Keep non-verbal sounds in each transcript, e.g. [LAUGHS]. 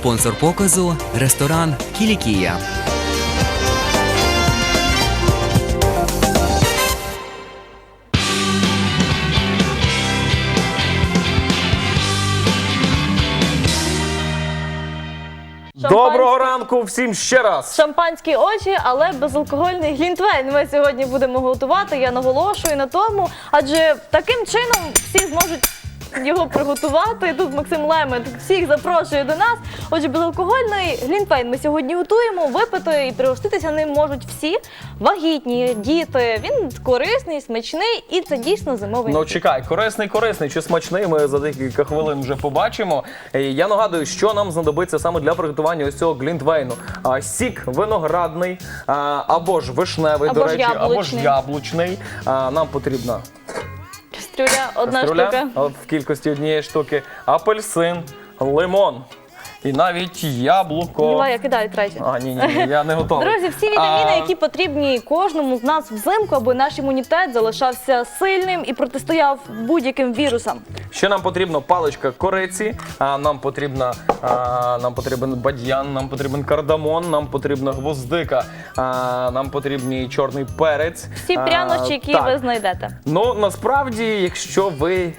Спонсор показу ресторан Кілікія. Доброго ранку всім ще раз. Шампанські очі, але безалкогольний глінтвейн. Ми сьогодні будемо готувати. Я наголошую на тому, адже таким чином всі зможуть. Його приготувати. Тут Максим Лемет всіх запрошує до нас. Отже, безалкогольний глінтвейн ми сьогодні готуємо. Випити і пригоститися ним можуть всі вагітні, діти. Він корисний, смачний і це дійсно зимовий. Ну чекай, корисний, корисний чи смачний. Ми за декілька хвилин вже побачимо. Е, Я нагадую, що нам знадобиться саме для приготування ось цього глінтвейну. А, Сік виноградний, а, або ж вишневий, Або до речі, або ж яблучний. яблучний. А, Нам потрібна Кастрюля, одна каструля штука. в кількості однієї штуки, апельсин, лимон і навіть яблуко. Давай, я кидаю третє. А, ні, ні, ні, я не готовий. Друзі, всі вітаміни, А, які потрібні кожному з нас взимку, аби наш імунітет залишався сильним і протистояв будь-яким вірусам. Ще нам потрібна паличка кориці, а, нам потрібна а, нам потрібен бадьян, нам потрібен кардамон, нам потрібна гвоздика, а, нам потрібний чорний перець. Всі А, прянощі, які так. ви знайдете. Ну насправді, якщо ви.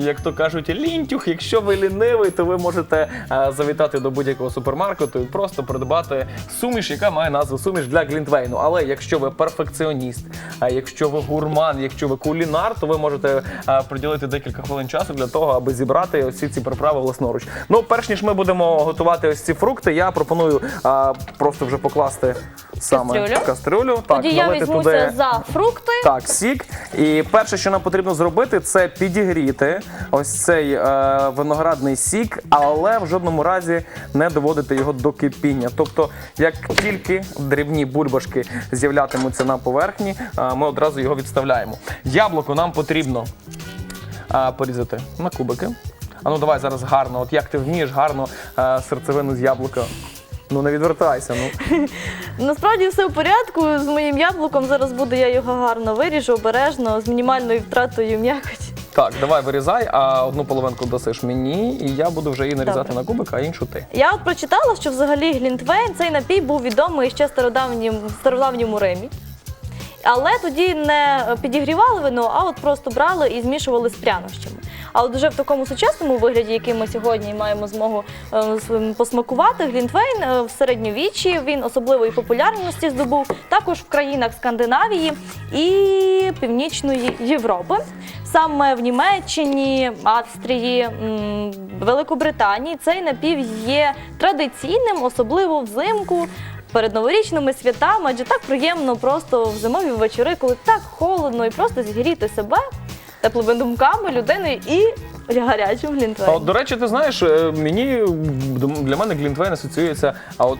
Як то кажуть, лінтюх, якщо ви лінивий, то ви можете е, завітати до будь-якого супермаркету і просто придбати суміш, яка має назву суміш для глінтвейну. Але якщо ви перфекціоніст, а якщо ви гурман, якщо ви кулінар, то ви можете е, приділити декілька хвилин часу для того, аби зібрати ось ці приправи власноруч. Ну, перш ніж ми будемо готувати ось ці фрукти, я пропоную е, просто вже покласти саме Кастрюлю. кастрюлю. Тоді я налити візьмуся туди за фрукти. так, сік. І перше, що нам потрібно зробити, це підігріти ось цей е, виноградний сік, але в жодному разі не доводити його до кипіння. Тобто, як тільки дрібні бульбашки з'являтимуться на поверхні, е, ми одразу його відставляємо. Яблуко нам потрібно е, порізати на кубики. А ну давай зараз гарно. От як ти вмієш гарно е, серцевину з яблука. Ну не відвертайся. Ну [LAUGHS] Насправді все в порядку з моїм яблуком. Зараз буде я його гарно виріжу, обережно, з мінімальною втратою м'якоті. Так, давай вирізай, а одну половинку досиш мені, і я буду вже її нарізати Добре. на кубик, а іншу ти. Я от прочитала, що взагалі Глінтвейн цей напій був відомий ще в стародавнім, стародавньому Римі. Але тоді не підігрівали вино, а от просто брали і змішували з прянощами. А от вже в такому сучасному вигляді, який ми сьогодні маємо змогу е, посмакувати, Глінтвейн е, в середньовіччі він особливої популярності здобув також в країнах Скандинавії і Північної Європи. Саме в Німеччині, Австрії, Великобританії цей напів є традиційним, особливо взимку. Перед новорічними святами, адже так приємно просто в зимові вечори, коли так холодно, і просто зігріти себе теплими думками людини і гарячим А от, до речі, ти знаєш, е, мені для мене Глінтвейн асоціюється, а от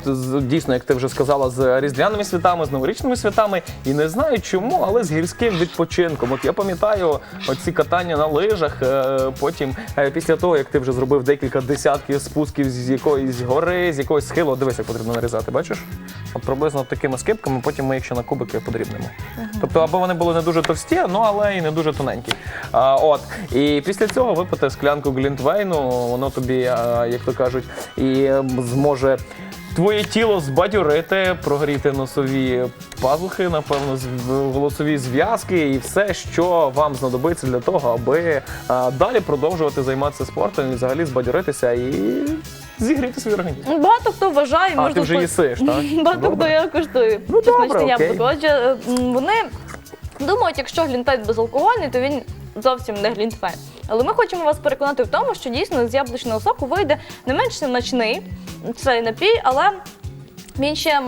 дійсно, як ти вже сказала, з різдвяними святами, з новорічними святами, і не знаю чому, але з гірським відпочинком. От я пам'ятаю оці катання на лижах. е, Потім, е, після того, як ти вже зробив декілька десятків спусків з якоїсь гори, з якогось схилу, дивись, як потрібно нарізати, бачиш? От приблизно такими скипками, потім ми їх ще на кубики подрібнемо. Тобто, аби вони були не дуже товсті, ну але і не дуже тоненькі. А, от. І після цього випити склянку глінтвейну, воно тобі, а, як то кажуть, і зможе. Твоє тіло збадьорити, прогріти носові пазухи, напевно, голосові зв'язки і все, що вам знадобиться для того, аби а, далі продовжувати займатися спортом і взагалі збадьоритися і [LAUGHS] зігріти свій організм. Ну, Багато хто вважає, А, можна ти вже по- їсиш, так? [LAUGHS] Багато хто Добре. я коштую. Ну, добре, смачне окей. яблуко. Отже, м, вони думають, якщо глінтвейн безалкогольний, то він зовсім не глінтвейн. Але ми хочемо вас переконати в тому, що дійсно з яблучного соку вийде не менш смачний цей напій, але. Ще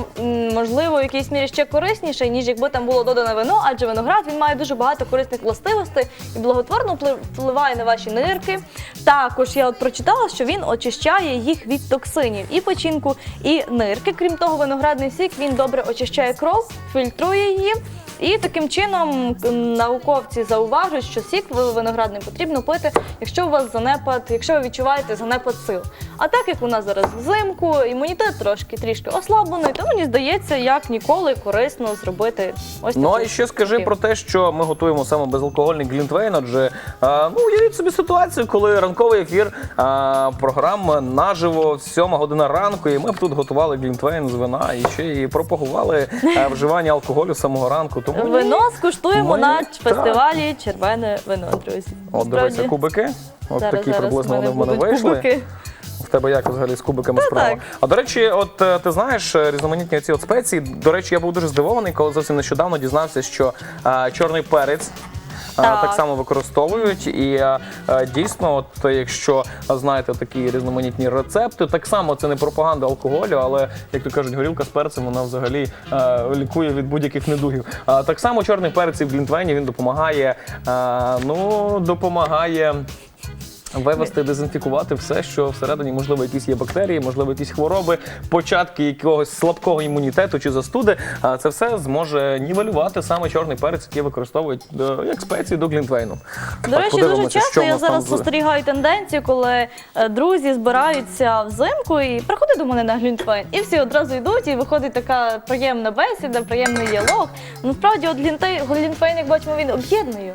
можливо в якійсь мірі ще корисніший, ніж якби там було додане вино, адже виноград він має дуже багато корисних властивостей і благотворно вплив- впливає на ваші нирки. Також я от прочитала, що він очищає їх від токсинів і печінку, і нирки. Крім того, виноградний сік він добре очищає кров, фільтрує її. І таким чином науковці зауважують, що сік виноградний потрібно пити, якщо у вас занепад, якщо ви відчуваєте занепад сил. А так як у нас зараз взимку, імунітет трошки трішки ослаблений, то мені здається, як ніколи корисно зробити ось Ну а ще скажи про те, що ми готуємо саме безалкогольний глінтвейн. Адже а, ну уявіть собі ситуацію, коли ранковий ефір а, програм наживо, сьома година ранку, і ми б тут готували глінтвейн з вина і ще і пропагували а, вживання алкоголю з самого ранку. Тому ні. Вино скуштуємо Ми- на фестивалі Червене вино, друзі. От дивися, кубики. От зараз, такі зараз приблизно вони в мене будуть вийшли. кубики. В тебе як взагалі з кубиками справа? так. А до речі, от е, ти знаєш е, різноманітні ці от спеції. До речі, я був дуже здивований, коли зовсім нещодавно дізнався, що е, чорний перець. Так. Так само використовують, і е, е, дійсно, от якщо знаєте такі різноманітні рецепти, так само це не пропаганда алкоголю, але як то кажуть, горілка з перцем вона взагалі е, лікує від будь-яких недугів. Так само чорний перець і в глінтвені він допомагає. ну допомагає. Вивести, дезінфікувати все, що всередині, можливо, якісь є бактерії, можливо, якісь хвороби, початки якогось слабкого імунітету чи застуди. А це все зможе нівелювати саме чорний перець, який використовують е, як спеції до глінтвейну. До Так, речі, дуже часто я зараз спостерігаю тенденцію, коли е, друзі збираються взимку і приходять до мене на глінтвейн, і всі одразу йдуть, і виходить така приємна бесіда, приємний діалог. Насправді, от глінтвейн, як бачимо, він об'єднує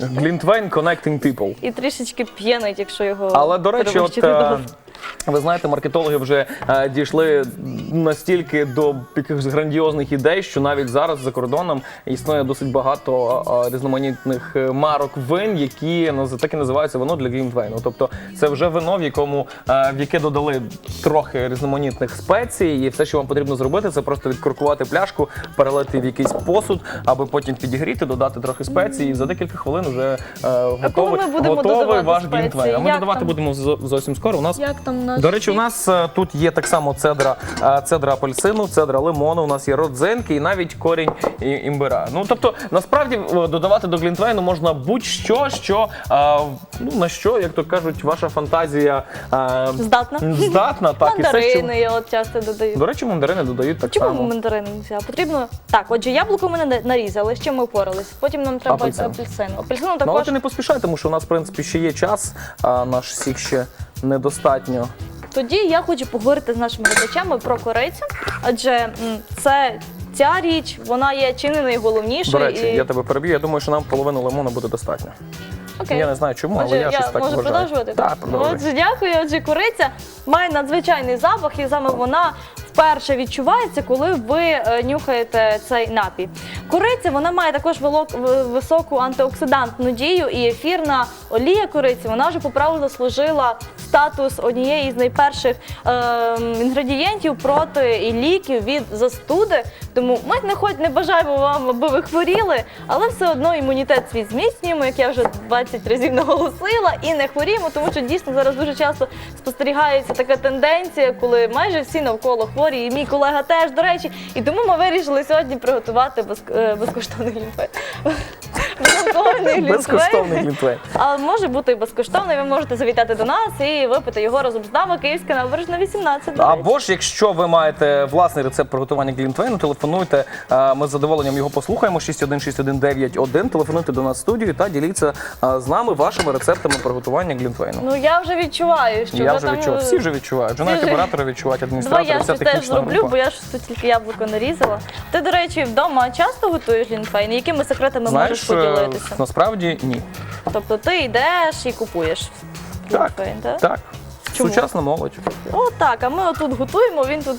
Глінтвейн Connecting People. І трішечки п'янить, якщо його Але до речі, от е, довго. Ви знаєте, маркетологи вже е, дійшли настільки до якихось грандіозних ідей, що навіть зараз за кордоном існує досить багато е, різноманітних е, марок вин, які наз- так і називаються вино для глінтвейну. Тобто це вже вино, в якому е, в яке додали трохи різноманітних спецій, і все, що вам потрібно зробити, це просто відкоркувати пляшку, перелити в якийсь посуд, аби потім підігріти, додати трохи спецій, і за декілька хвилин вже е, готовий, готовий ваш спеції? А ми Як додавати там? будемо зовсім скоро. У нас Як там наш до речі, у нас е, тут є так само цедра, е, цедра апельсину, цедра лимону, у нас є родзинки і навіть корінь і- імбира. Ну тобто, насправді е, додавати до глінтвейну можна будь-що, що е, ну на що, як то кажуть, ваша фантазія е, Здатна? здатна, так і все, Мандарини що я от часто додаю. до речі, мандарини додають так Чому само. мандарини не взяв? Потрібно так. Отже, яблуко ми не нарізали. З чим ми впорались? Потім нам треба Апельсин. апельсин. Апельсину Ну, але також ти не поспішай, тому що у нас в принципі ще є час, а наш сік ще недостатньо. Тоді я хочу поговорити з нашими глядачами про корицю, адже м, це ця річ, вона є чи не найголовнішою. До речі, і... я тебе переб'ю. Я думаю, що нам половину лимону буде достатньо. Окей. Я не знаю чому, Отже, але я, щось так можу вважаю. продовжувати? Так, продовжуй. Отже, дякую. Отже, кориця має надзвичайний запах, і саме вона вперше відчувається, коли ви е, нюхаєте цей напій. Кориця вона має також велок- в- високу антиоксидантну дію, і ефірна олія кориці вона вже по праву заслужила статус однієї з найперших е, інгредієнтів проти і ліків від застуди. Тому ми не хоч не бажаємо вам, аби ви хворіли, але все одно імунітет свій зміцнюємо, як я вже 20 разів наголосила, і не хворіємо, тому що дійсно зараз дуже часто спостерігається така тенденція, коли майже всі навколо хворі, і мій колега теж, до речі. І тому ми вирішили сьогодні приготувати е, безкоштовний. Безалкогольний Безкоштовний глінтвейн. А може бути і безкоштовний. Ви можете завітати до нас і випити його разом з нами. Київська набережна 18. до речі. Або ж, якщо ви маєте власний рецепт приготування глінтвейну, телефонуйте. е, Ми з задоволенням його послухаємо. 616191. Телефонуйте до нас в студію та діліться е, з нами вашими рецептами приготування глінтвейну. Ну я вже відчуваю, що Я вже там, відчуваю. Всі вже відчувають. Вже навіть вже- оператори відчувають, Давай адміністратори, я вся щось теж технічна зроблю, група. бо я ж тут тільки яблуко нарізала. Ти, до речі, вдома часто готуєш глінтвейн? Якими секретами можеш Знаєш, е, поділитися? насправді ні. Тобто ти йдеш і купуєш Так, глінтвейн, так? так. Чому? Сучасна молодь. О, так, а ми отут готуємо, він тут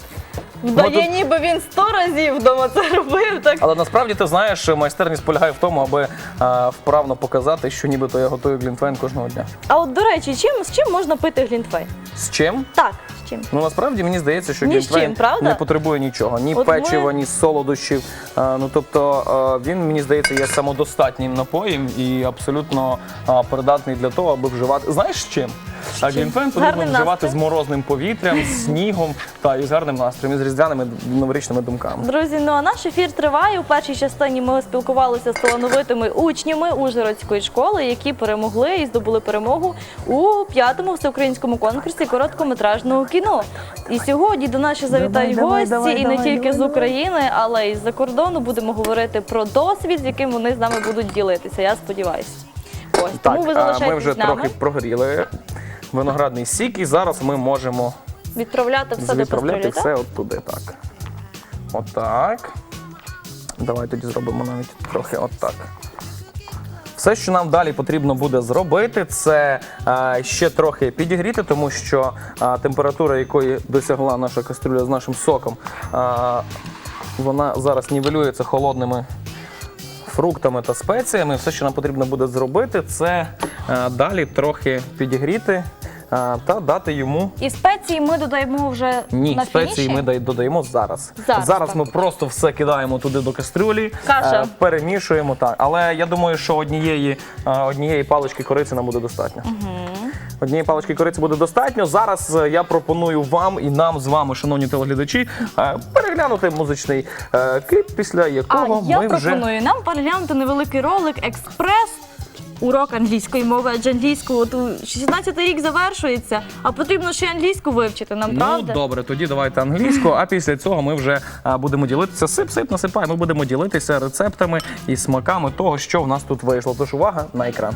вдає, тут- ніби він сто разів вдома це робив. Так Але насправді ти знаєш, майстерність полягає в тому, аби е, вправно показати, що нібито я готую глінтвейн кожного дня. а от до речі, чим з чим можна пити глінтвейн? З чим? Так, чим? Ну насправді мені здається, що Ні чим, правда? не потребує нічого, ні От ми- печива, ні солодощів. А, Ну тобто а, він мені здається є самодостатнім напоєм і абсолютно а, придатний для того, аби вживати. Знаєш чим? А глінтвейн потрібно вживати з морозним повітрям, з снігом та і з гарним настроєм, і з різдвяними новорічними думками. Друзі, ну а наш ефір триває. У першій частині ми спілкувалися з талановитими учнями Ужгородської школи, які перемогли і здобули перемогу у п'ятому всеукраїнському конкурсі короткометражного кіно. І сьогодні до нас ще завітають давай, гості, давай, і не давай, тільки давай, з України, але й з-за кордону. Будемо говорити про досвід, з яким вони з нами будуть ділитися. Я сподіваюся. Ось тому ви а залишайтесь ми вже з нами. трохи прогоріли виноградний сік, і зараз ми можемо Відправляти все до відправляти кастрюлі, все так? от туди. Так. Отак. Давай тоді зробимо навіть трохи отак. Все, що нам далі потрібно буде зробити, це е, ще трохи підігріти, тому що е, температура, якої досягла наша кастрюля з нашим соком, е, вона зараз нівелюється холодними фруктами та спеціями. Все, що нам потрібно буде зробити, це е, далі трохи підігріти е, та дати йому І спеції ми додаємо вже ні, на спеції фініші? ми дай- додаємо зараз. Зараз, так. ми просто все кидаємо туди до кастрюлі, Каша. е, перемішуємо так. Але я думаю, що однієї, е, однієї палички кориці нам буде достатньо. Однієї палички кориці буде достатньо. Зараз е, я пропоную вам і нам з вами, шановні телеглядачі, е, переглянути музичний е, кліп, після А якого я ми вже пропоную нам переглянути невеликий ролик експрес. Урок англійської мови, адже англійську от у 16 рік завершується, а потрібно ще й англійську вивчити нам, правда? Ну добре, тоді давайте англійську. А після цього ми вже а, будемо ділитися. Сип, сип, насипай. Ми будемо ділитися рецептами і смаками того, що в нас тут вийшло. Тож увага на екран.